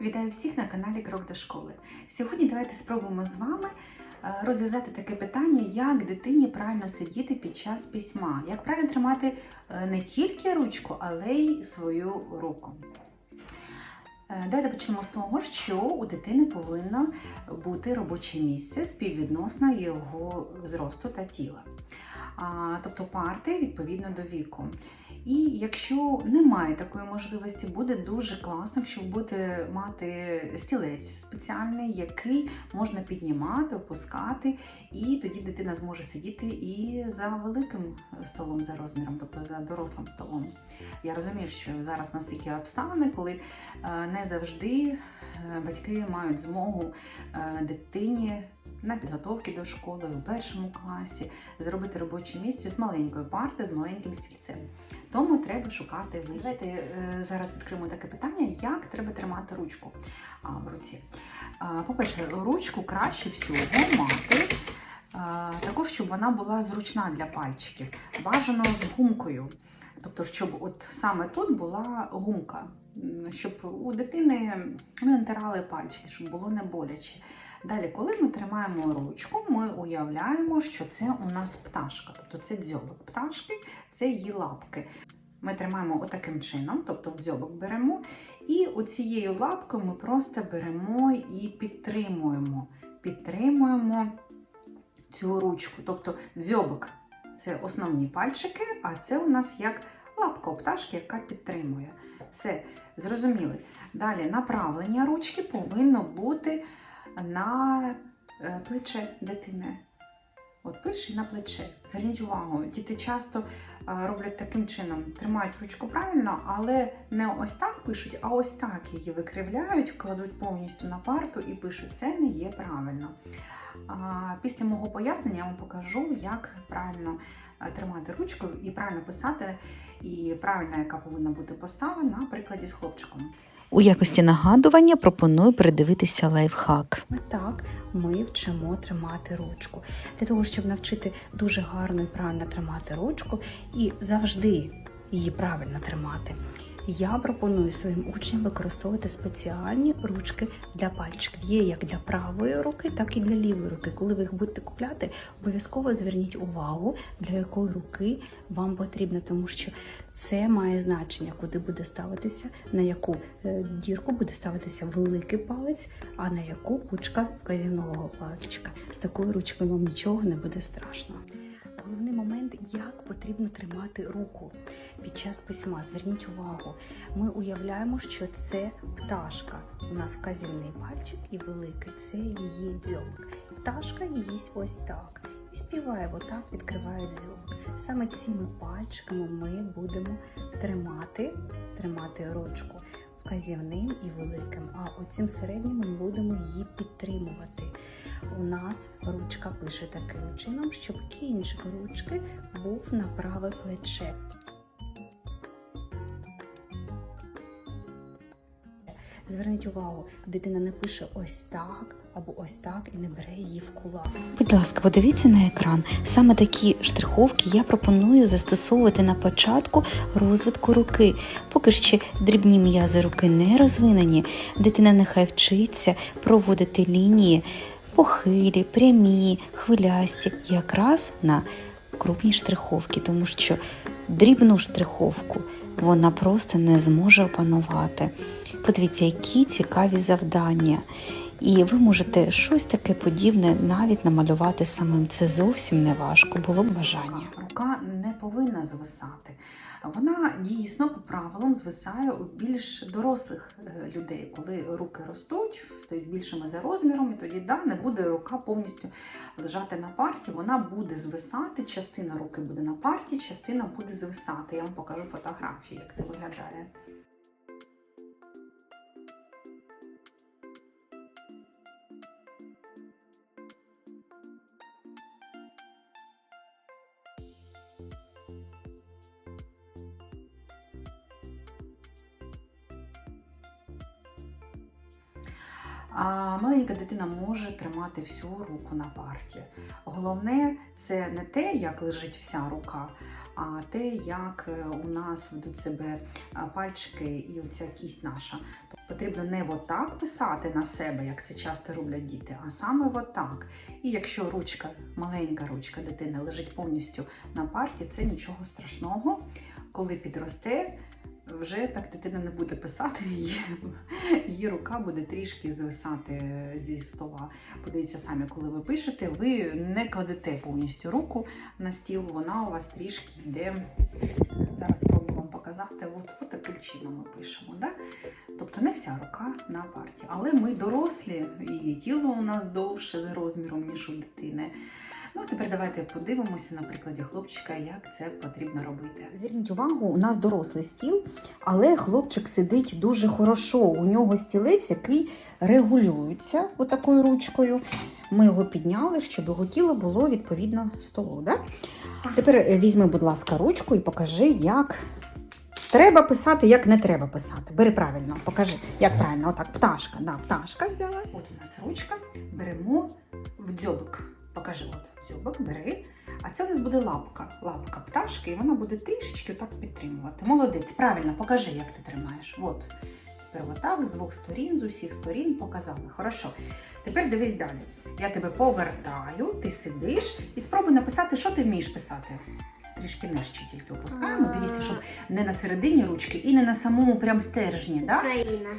Вітаю всіх на каналі Крок до школи. Сьогодні давайте спробуємо з вами е, розв'язати таке питання, як дитині правильно сидіти під час письма, як правильно тримати е, не тільки ручку, але й свою руку. Е, Давайте почнемо з того, що у дитини повинно бути робоче місце співвідносно його зросту та тіла. Тобто парти відповідно до віку. І якщо немає такої можливості, буде дуже класно, щоб бути мати стілець спеціальний, який можна піднімати, опускати, і тоді дитина зможе сидіти і за великим столом за розміром, тобто за дорослим столом. Я розумію, що зараз настільки обставини, коли е, не завжди е, батьки мають змогу е, дитині. На підготовки до школи у першому класі зробити робоче місце з маленькою партою, з маленьким стільцем. Тому треба шукати вихід. Е, зараз відкриємо таке питання, як треба тримати ручку в руці. По-перше, ручку краще всього мати. Також, щоб вона була зручна для пальчиків, бажано з гумкою. Тобто, щоб от саме тут була гумка, щоб у дитини не натирали пальчики, щоб було не боляче. Далі, коли ми тримаємо ручку, ми уявляємо, що це у нас пташка, тобто це дзьобик пташки, це її лапки. Ми тримаємо отаким чином, тобто дзьобик беремо, і оцією лапкою ми просто беремо і підтримуємо. Підтримуємо цю ручку. Тобто дзьобик це основні пальчики, а це у нас як лапка пташки, яка підтримує. Все, зрозуміли. Далі направлення ручки повинно бути на е, плече дитини. От пиши на плече. Зверніть увагу, діти часто роблять таким чином, тримають ручку правильно, але не ось так пишуть, а ось так її викривляють, кладуть повністю на парту і пишуть, це не є правильно. Після мого пояснення я вам покажу, як правильно тримати ручку і правильно писати, і правильна, яка повинна бути постава на прикладі з хлопчиком. У якості нагадування пропоную передивитися лайфхак. Так, ми вчимо тримати ручку. Для того, щоб навчити дуже гарно і правильно тримати ручку і завжди її правильно тримати. Я пропоную своїм учням використовувати спеціальні ручки для пальчиків. Є як для правої руки, так і для лівої руки. Коли ви їх будете купляти, обов'язково зверніть увагу, для якої руки вам потрібно, тому що це має значення, куди буде ставитися, на яку е, дірку буде ставитися великий палець, а на яку пучка вказівного пальчика. З такою ручкою вам нічого не буде страшно. Головний момент, як потрібно тримати руку під час письма. Зверніть увагу, ми уявляємо, що це пташка. У нас вказівний пальчик і великий це її дзьобик. Пташка їсть ось так. І співає отак, відкриває дзьобик. Саме цими пальчиками ми будемо тримати, тримати ручку вказівним і великим. А оцим середнім ми будемо її підтримувати. У нас ручка пише таким чином, щоб кінчик ручки був на праве плече. Зверніть увагу, дитина не пише ось так або ось так і не бере її в кулак. Будь ласка, подивіться на екран. Саме такі штриховки я пропоную застосовувати на початку розвитку руки. Поки ще дрібні м'язи руки не розвинені, дитина нехай вчиться проводити лінії похилі, прямі, хвилясті, якраз на крупні штриховки, тому що дрібну штриховку вона просто не зможе опанувати. Подивіться, які цікаві завдання. І ви можете щось таке подібне навіть намалювати самим. Це зовсім не важко, було б бажання. Рука не повинна звисати. Вона дійсно по правилам звисає у більш дорослих е, людей, коли руки ростуть, стають більшими за розміром, і тоді да, не буде рука повністю лежати на парті. Вона буде звисати. Частина руки буде на парті, частина буде звисати. Я вам покажу фотографії, як це виглядає. А маленька дитина може тримати всю руку на парті. Головне це не те, як лежить вся рука, а те, як е, у нас ведуть себе пальчики і оця кість наша. Тобто потрібно не отак писати на себе, як це часто роблять діти, а саме отак. І якщо ручка, маленька ручка дитини лежить повністю на парті, це нічого страшного. Коли підросте, вже так дитина не буде писати, її, її рука буде трішки звисати зі стола. Подивіться самі, коли ви пишете, ви не кладете повністю руку на стіл, вона у вас трішки йде. Зараз спробую вам показати. От, от таким чином ми пишемо. Да? Тобто не вся рука на парті. Але ми дорослі, і тіло у нас довше за розміром, ніж у дитини. Ну, тепер давайте подивимося на прикладі хлопчика, як це потрібно робити. Зверніть увагу, у нас дорослий стіл, але хлопчик сидить дуже хорошо. У нього стілець, який регулюється отакою ручкою. Ми його підняли, щоб його тіло було відповідно столу. Да? Тепер е, візьми, будь ласка, ручку і покажи, як треба писати, як не треба писати. Бери правильно, покажи, як правильно. Отак, пташка. Да, пташка взяла. От у нас ручка, беремо в дзьобик. Покажи, от дзьобик, бери. А це у нас буде лапка. Лапка пташки, і вона буде трішечки так підтримувати. Молодець, правильно, покажи, як ти тримаєш. От. Тепер отак, з двох сторін, з усіх сторін показали. Хорошо. Тепер дивись далі. Я тебе повертаю, ти сидиш і спробуй написати, що ти вмієш писати. Трішки нижче тільки опускаємо. Дивіться, щоб не на середині ручки і не на самому прям стержні. Да? Україна.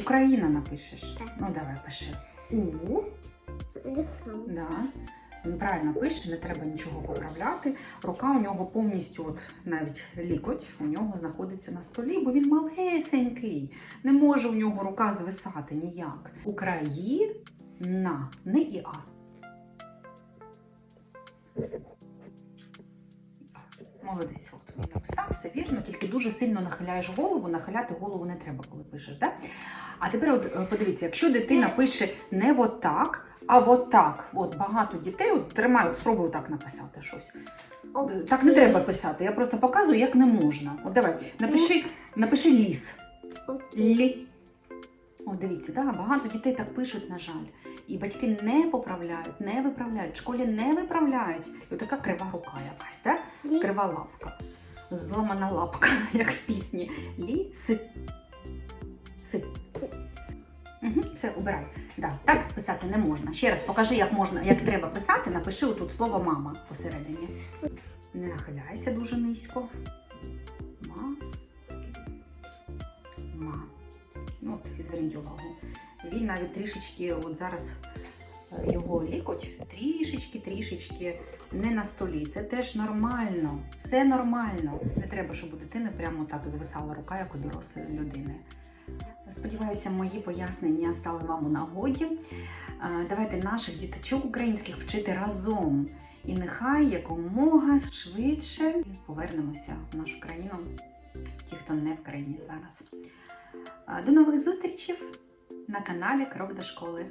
Україна напишеш. Так. Ну давай пиши. У. Да. Він правильно пише, не треба нічого поправляти. Рука у нього повністю, от навіть лікоть, у нього знаходиться на столі, бо він малесенький. Не може у нього рука звисати ніяк. Україна, не і а. Молодець, от він написав, все вірно, тільки дуже сильно нахиляєш голову, нахиляти голову не треба, коли пишеш. Да? А тепер от е, подивіться, якщо дитина пише не отак, а отак, от багато дітей от тримають, спробую так написати щось. Так не треба писати, я просто показую, як не можна. От давай, напиши, напиши ліс. Лі. О, дивіться, да, багато дітей так пишуть, на жаль. І батьки не поправляють, не виправляють, в школі не виправляють. І отака крива рука якась, да? крива лапка. Зламана лапка, як в пісні. Ліси. Си. Угу, все, убирай. Да, так писати не можна. Ще раз покажи, як можна, як треба писати. Напиши отут слово мама посередині. Не нахиляйся дуже низько. Ма. Ма. Ну, от, зверніть увагу. Він навіть трішечки, от зараз е, його лікоть трішечки, трішечки не на столі. Це теж нормально. Все нормально. Не треба, щоб у дитини прямо так звисала рука, як у дорослої людини. Сподіваюся, мої пояснення стали вам у нагоді. Е, Давайте наших діточок українських вчити разом. І нехай якомога швидше повернемося в нашу країну, ті, хто не в країні зараз. Е, До нових зустрічей на каналі Крок до школи.